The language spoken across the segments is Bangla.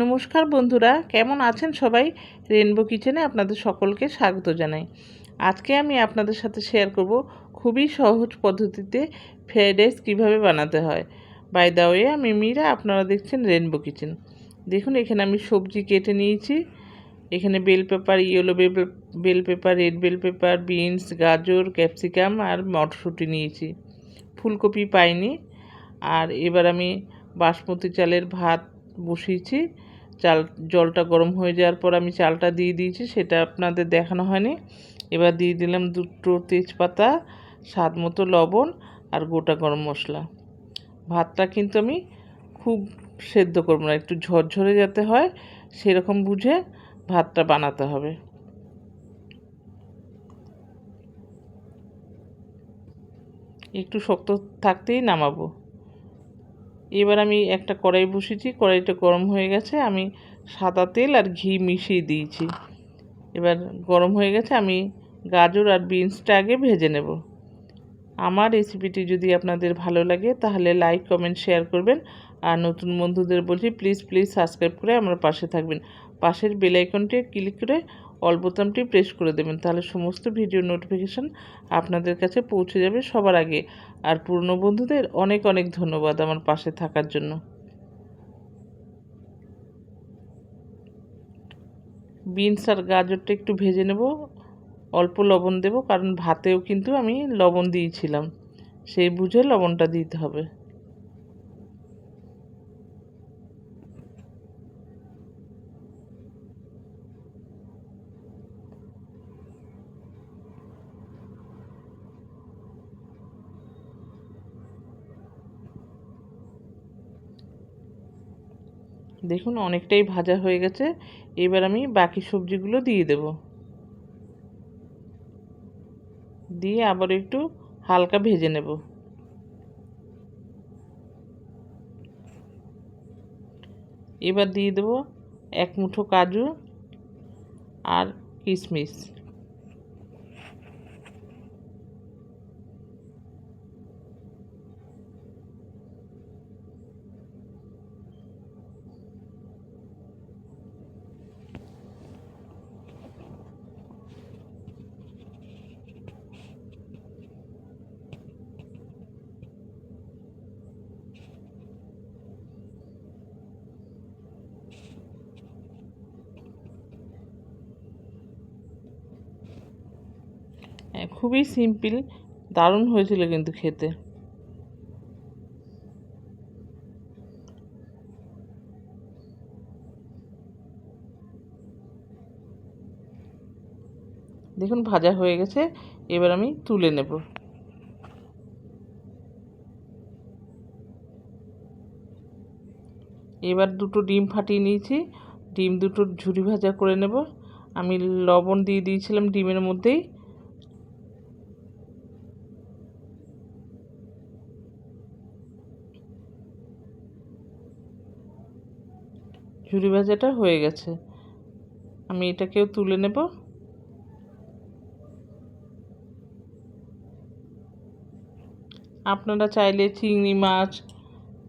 নমস্কার বন্ধুরা, কেমন আছেন সবাই? রেনবো কিচেনে আপনাদের সকলকে স্বাগত জানাই। আজকে আমি আপনাদের সাথে শেয়ার করব খুবই সহজ পদ্ধতিতে ফ্রাইড রাইস কীভাবে বানাতে হয়। বাই দা ওয়ে আমি মীরা, আপনারা দেখছেন রেনবো কিচেন দেখুন, এখানে আমি সবজি কেটে নিয়েছি। এখানে bell pepper yellow bell bell pepper red bell pepper beans গাজর ক্যাপসিকাম আর মটরশুঁটি নিয়েছি। ফুলকপি পাইনি। আর এবার আমি বাসমতি চালের ভাত বসিয়েছি। চাল, জলটা গরম হয়ে যাওয়ার পর আমি চালটা দিয়ে দিয়েছি, সেটা আপনাদের দেখানো হয়নি। এবার দিয়ে দিলাম দুটো তেজপাতা, স্বাদ মতো লবণ আর গোটা গরম মশলা। ভাতটা কিন্তু আমি খুব সেদ্ধ করব না, একটু ঝরঝরে যাতে হয়, সেরকম বুঝে ভাতটা বানাতে হবে। একটু শক্ত থাকতেই নামাবো। এবার আমি একটা কড়াই বসিয়েছি, কড়াইটা গরম হয়ে গেছে, আমি সাদা তেল আর ঘি মিশিয়ে দিয়েছি। এবার গরম হয়ে গেছে, আমি গাজর আর বিনসটা আগে ভেজে নেব। আমার রেসিপিটি যদি আপনাদের ভালো লাগে, তাহলে লাইক, কমেন্ট, শেয়ার করবেন। আর নতুন বন্ধুদের বলছি, প্লিজ প্লিজ সাবস্ক্রাইব করে আমার পাশে থাকবেন। পাশের বেলাইকনটি ক্লিক করে অল বোতামটি প্রেস করে দেবেন। তাহলে সমস্ত ভিডিও নোটিফিকেশান আপনাদের কাছে পৌঁছে যাবে সবার আগে। আর পুরনো বন্ধুদের অনেক অনেক ধন্যবাদ আমার পাশে থাকার জন্য। বিনস আর গাজরটা একটু ভেজে নেব। অল্প লবণ দেব, কারণ ভাতেও কিন্তু আমি লবণ দিয়েছিলাম। সেই বুঝে লবণটা দিতে হবে। দেখুন, অনেকটাই ভাজা হয়ে গেছে। এবার আমি বাকি সবজিগুলো দিয়ে দেব। দিয়ে আবার একটু হালকা ভেজে নেব। এবার দিয়ে দেব এক মুঠো কাজু আর কিশমিশ হ্যাঁ, খুবই সিম্পল দারুণ হয়েছিল কিন্তু খেতে। দেখুন, ভাজা হয়ে গেছে, এবার আমি তুলে নেব। এবার দুটো ডিম ফাটিয়ে নিয়েছি, ডিম দুটো ঝুরি ভাজা করে নেব। আমি লবণ দিয়ে দিয়েছিলাম ডিমের মধ্যেই। ঝুরি ভাজাটা হয়ে গেছে। আমি এটাকেও তুলে নেব। আপনারা চাইলে চিংড়ি মাছ,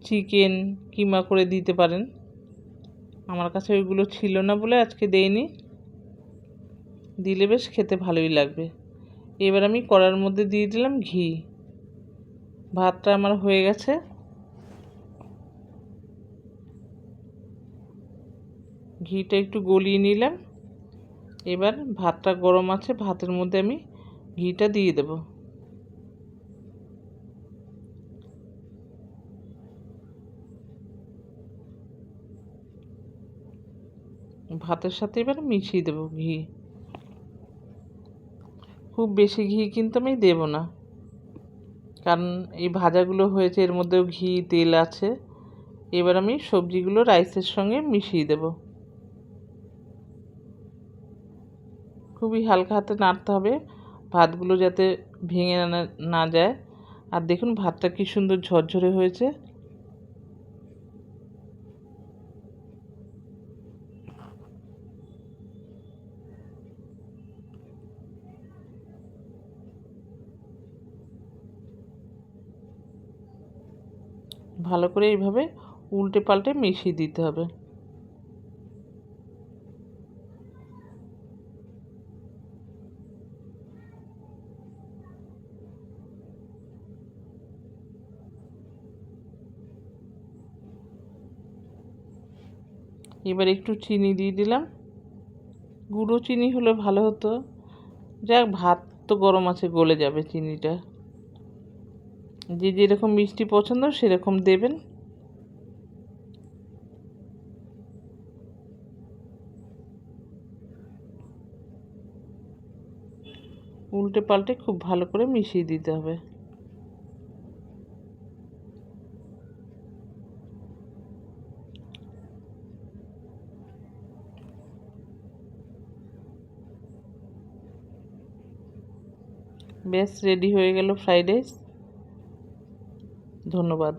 চিকেন কিমা করে দিতে পারেন। আমার কাছে ওইগুলো ছিল না বলে আজকে দেইনি। দিলে বেশ খেতে ভালোই লাগবে। এবার আমি কড়ার মধ্যে দিয়ে দিলাম ঘি। ভাতটা আমার হয়ে গেছে। ঘিটা একটু গলিয়ে নিলাম। এবার ভাতটা গরম আছে, ভাতের মধ্যে আমি ঘিটা দিয়ে দেব। ভাতের সাথে এবার মিশিয়ে দেব ঘি। খুব বেশি ঘি কিন্তু আমি দেব না। কারণ এই ভাজাগুলো হয়েছে, এর মধ্যেও ঘি, তেল আছে। এবার আমি সবজিগুলো রাইসের সঙ্গে মিশিয়ে দেবো। খুবই হালকা হাতে নাড়তে হবে। ভাতগুলো যাতে ভেঙে না যায়। আর দেখুন, ভাতটা কি সুন্দর ঝরঝরে হয়েছে। ভালো করে এইভাবে উল্টে পাল্টে মিশিয়ে দিতে হবে। এবার একটু চিনি দিয়ে দিলাম। গুঁড়ো চিনি হলে ভালো হতো। যাক, ভাত তো গরম আছে, গলে যাবে চিনিটা। যে যেরকম মিষ্টি পছন্দ সেরকম দেবেন। উল্টে পাল্টে খুব ভালো করে মিশিয়ে দিতে হবে। বেশ রেডি হয়ে গেল ফ্রাইড রাইস ধন্যবাদ।